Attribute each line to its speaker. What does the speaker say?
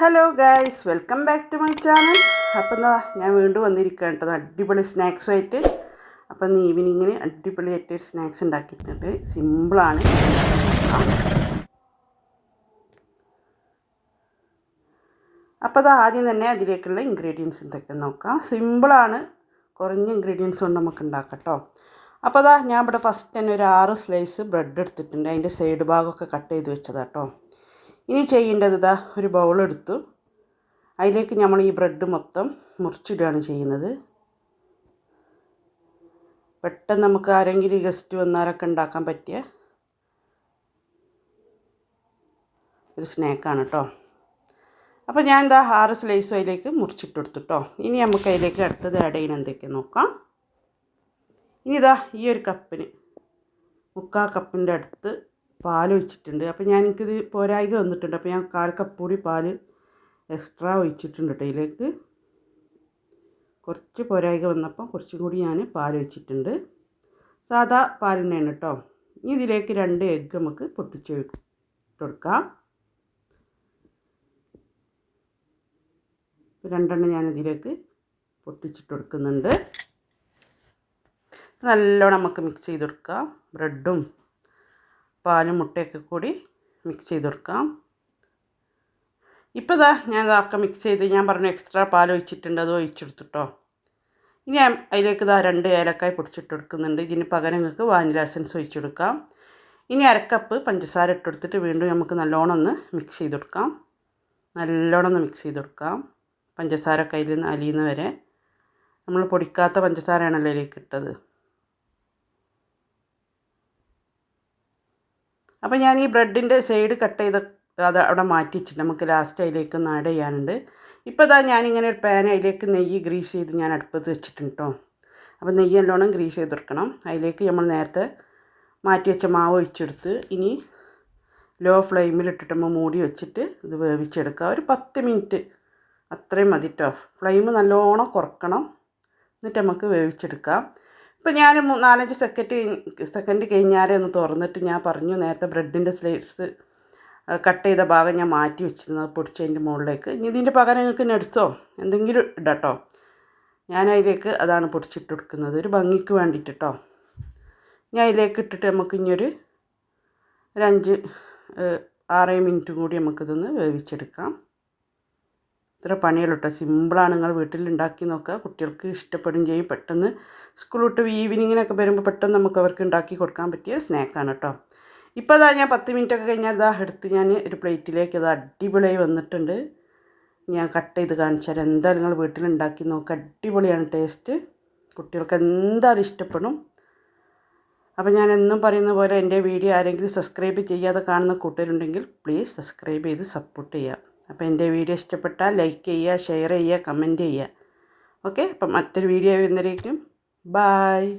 Speaker 1: Hello guys welcome back to my channel അപ്പം എന്താ ഞാൻ വീണ്ടും വന്നിരിക്കുകയാണ് കേട്ടോ. അടിപൊളി സ്നാക്സുമായിട്ട് അപ്പം ഇന്ന് ഈവനിങ്ങിന് അടിപൊളിയായിട്ട് ഒരു സ്നാക്സ് ഉണ്ടാക്കിയിട്ടുണ്ട്. സിമ്പിളാണ് അപ്പോൾ അത് ആദ്യം തന്നെ അതിലേക്കുള്ള ഇൻഗ്രീഡിയൻസ് എന്തൊക്കെ നോക്കാം. സിമ്പിളാണ് കുറഞ്ഞ ഇൻഗ്രീഡിയൻസ് കൊണ്ട് നമുക്ക് ഉണ്ടാക്കാം കേട്ടോ. അപ്പോൾ അതാ ഞാൻ ഇവിടെ ഫസ്റ്റ് തന്നെ ഒരു ആറ് സ്ലൈസ് ബ്രെഡ് എടുത്തിട്ടുണ്ട്. അതിന്റെ സൈഡ് ഭാഗമൊക്കെ കട്ട് ചെയ്ത് വെച്ചതാട്ടോ ഇനി ചെയ്യേണ്ടത് ഇതാ ഒരു ബൗൾ എടുത്തു. അതിലേക്ക് നമ്മൾ ഈ ബ്രെഡ് മൊത്തം മുറിച്ചിടുകയാണ് ചെയ്യുന്നത്. പെട്ടെന്ന് നമുക്ക് ആരെങ്കിലും ഗസ്റ്റ് വന്നാലൊക്കെ ഉണ്ടാക്കാൻ പറ്റിയ ഒരു സ്നാക്കാണ് കേട്ടോ അപ്പോൾ ഞാൻ എന്താ ആറ് സ്ലൈസും അതിലേക്ക് മുറിച്ചിട്ട് കേട്ടോ ഇനി നമുക്ക് അതിലേക്ക് അടുത്തത് ആഡ് ചെയ്യുന്ന എന്തൊക്കെയാണ് നോക്കാം. ഇനി ഇതാ ഈ ഒരു കപ്പിന് മുക്കാൽ കപ്പിന്റെ അടുത്ത് പാൽ ഒഴിച്ചിട്ടുണ്ട് അപ്പോൾ ഞാൻ എനിക്കിത് പോരായിക വന്നിട്ടുണ്ട്. അപ്പോൾ ഞാൻ കാൽ കപ്പ് പാൽ എക്സ്ട്രാ ഒഴിച്ചിട്ടുണ്ട് കേട്ടോ ഇതിലേക്ക്. കുറച്ച് പോരായിക വന്നപ്പോൾ കുറച്ചും കൂടി ഞാൻ പാൽ ഒഴിച്ചിട്ടുണ്ട് സാധാ പാൽ തന്നെയാണ് കേട്ടോ ഇനി ഇതിലേക്ക് രണ്ട് എഗ്ഗ് നമുക്ക് പൊട്ടിച്ച് കൊടുക്കാം. രണ്ടെണ്ണം ഞാൻ ഇതിലേക്ക് പൊട്ടിച്ചിട്ട് കൊടുക്കുന്നുണ്ട്. നല്ലോണം നമുക്ക് മിക്സ് ചെയ്ത് കൊടുക്കാം. ബ്രെഡും പാലും മുട്ടയൊക്കെ കൂടി മിക്സ് ചെയ്ത് കൊടുക്കാം. ഇപ്പോൾ ഇതാ ഞാൻ ഇതൊക്കെ മിക്സ് ചെയ്ത് ഞാൻ പറഞ്ഞു എക്സ്ട്രാ പാൽ ഒഴിച്ചിട്ടുണ്ട് അത് ഒഴിച്ചെടുത്തിട്ടോ ഇനി അതിലേക്ക് ഇതാ രണ്ട് ഏലക്കായ പൊടിച്ചിട്ട് കൊടുക്കുന്നുണ്ട്. ഇതിന് പകരം നിങ്ങൾക്ക് വാനില എസൻസ് ഒഴിച്ചെടുക്കാം ഇനി അരക്കപ്പ് പഞ്ചസാര ഇട്ട് കൊടുത്തിട്ട് വീണ്ടും നമുക്ക് നല്ലോണം ഒന്ന് മിക്സ് ചെയ്ത് കൊടുക്കാം. നല്ലോണം ഒന്ന് മിക്സ് ചെയ്ത് കൊടുക്കാം. പഞ്ചസാര കയ്യിൽ നിന്ന് അലിയുന്ന വരെ. നമ്മൾ പൊടിക്കാത്ത പഞ്ചസാരയാണല്ലോ അതിലേക്ക് ഇട്ടത്. അപ്പോൾ ഞാൻ ഈ ബ്രെഡിന്റെ സൈഡ് കട്ട് ചെയ്ത് അത് അവിടെ മാറ്റി വെച്ചിട്ട് നമുക്ക് ലാസ്റ്റ് അതിലേക്ക് ആഡ് ചെയ്യാനുണ്ട്. ഇപ്പോൾ ഇതാ ഞാനിങ്ങനെ ഒരു പാൻ അതിലേക്ക് നെയ്യ് ഗ്രീസ് ചെയ്ത് ഞാൻ അടുപ്പത്ത് വെച്ചിട്ടുണ്ട് കേട്ടോ അപ്പോൾ നെയ്യ് നല്ലോണം ഗ്രീസ് ചെയ്തെടുക്കണം അതിലേക്ക് നമ്മൾ നേരത്തെ മാറ്റി വെച്ച മാവ് ഒഴിച്ചെടുത്ത് ഇനി ലോ ഫ്ലെയിമിൽ ഇട്ടിട്ട് നമ്മൾ മൂടി വെച്ചിട്ട് ഇത് വേവിച്ചെടുക്കുക. ഒരു പത്ത് മിനിറ്റ് അത്രയും മതി കേട്ടോ ഫ്ലെയിം നല്ലോണം കുറക്കണം. എന്നിട്ട് നമുക്ക് വേവിച്ചെടുക്കാം. ഇപ്പം ഞാൻ നാലഞ്ച് സെക്കൻഡ് സെക്കൻഡ് കഴിഞ്ഞാലേ ഒന്ന് തുറന്നിട്ട് ഞാൻ പറഞ്ഞു നേരത്തെ ബ്രെഡിന്റെ സ്ലൈസ് കട്ട് ചെയ്ത ഭാഗം ഞാൻ മാറ്റി വെച്ചിരുന്നത് പൊടിച്ചതിന്റെ മുകളിലേക്ക്. ഇനി ഇതിന്റെ പകരം നിങ്ങൾക്ക് നട്സോ എന്തെങ്കിലും ഇടട്ടോ. ഞാൻ അതിലേക്ക് അതാണ് പൊടിച്ചിട്ട് കൊടുക്കുന്നത്. ഒരു ഭംഗിക്ക് വേണ്ടിയിട്ട് കേട്ടോ ഞാൻ അതിലേക്ക് ഇട്ടിട്ട് നമുക്ക് ഇനിയൊരു ഒരു അഞ്ച് ആറേ മിനിറ്റും കൂടി നമുക്കിതൊന്ന് വേവിച്ചെടുക്കാം. ഇത്ര പണിയുള്ളൂ സിമ്പിളാണ് നിങ്ങൾ വീട്ടിൽ ഉണ്ടാക്കി നോക്കുക. കുട്ടികൾക്ക് ഇഷ്ടപ്പെടുകയും ചെയ്യും. പെട്ടെന്ന് സ്കൂൾ വിട്ട് ഈവനിങ്ങിനൊക്കെ വരുമ്പോൾ പെട്ടെന്ന് നമുക്ക് അവർക്ക് ഉണ്ടാക്കി കൊടുക്കാൻ പറ്റിയ സ്നാക്കാണ് കേട്ടോ. ഇപ്പോൾ അതാ ഞാൻ പത്ത് മിനിറ്റ് ഒക്കെ കഴിഞ്ഞാൽ ഇതാ എടുത്ത് ഞാൻ ഒരു പ്ലേറ്റിലേക്ക് അത് അടിപൊളിയായി വന്നിട്ടുണ്ട്. ഞാൻ കട്ട് ചെയ്ത് കാണിച്ചാൽ എന്തായാലും നിങ്ങൾ വീട്ടിൽ ഉണ്ടാക്കി നോക്കുക. അടിപൊളിയാണ് ടേസ്റ്റ് കുട്ടികൾക്ക് എന്തായാലും ഇഷ്ടപ്പെടും. അപ്പോൾ ഞാൻ എന്നും പറയുന്ന പോലെ എന്റെ വീഡിയോ ആരെങ്കിലും സബ്സ്ക്രൈബ് ചെയ്യാതെ കാണുന്ന കൂട്ടരുണ്ടെങ്കിൽ പ്ലീസ് സബ്സ്ക്രൈബ് ചെയ്ത് സപ്പോർട്ട് ചെയ്യുക. അപ്പോൾ എന്റെ വീഡിയോ ഇഷ്ടപ്പെട്ടാൽ ലൈക്ക് ചെയ്യുക ഷെയർ ചെയ്യുക കമന്റ് ചെയ്യുക. ഓക്കെ അപ്പം മറ്റൊരു വീഡിയോ വരുന്നതിലേക്കും ബായ്.